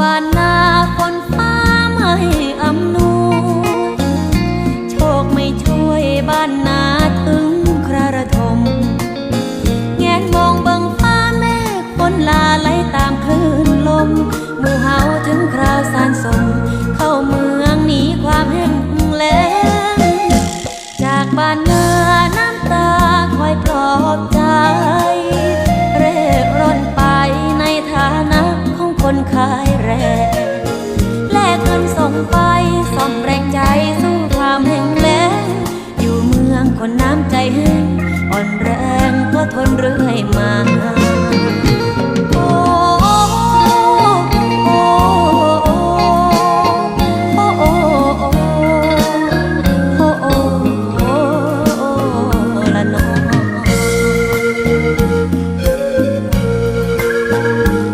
บ้านนาคนฟ้าไม่อำนวยโชคไม่ช่วยบ้านนาถึงคราระทม แงนมองบังฟ้าแม่คนลาไหลตามคลื่นลมหมู่เฮาถึงคราวสานสม เข้าเมืองหนีความแห้งแล้งจากบ้านนา คนขายแรงแลกเงินส่งไปส่อมแรงใจสู้ความแห้งแล้งอยู่เมืองคนน้ำใจแห้งอ่อนแรงก็ทน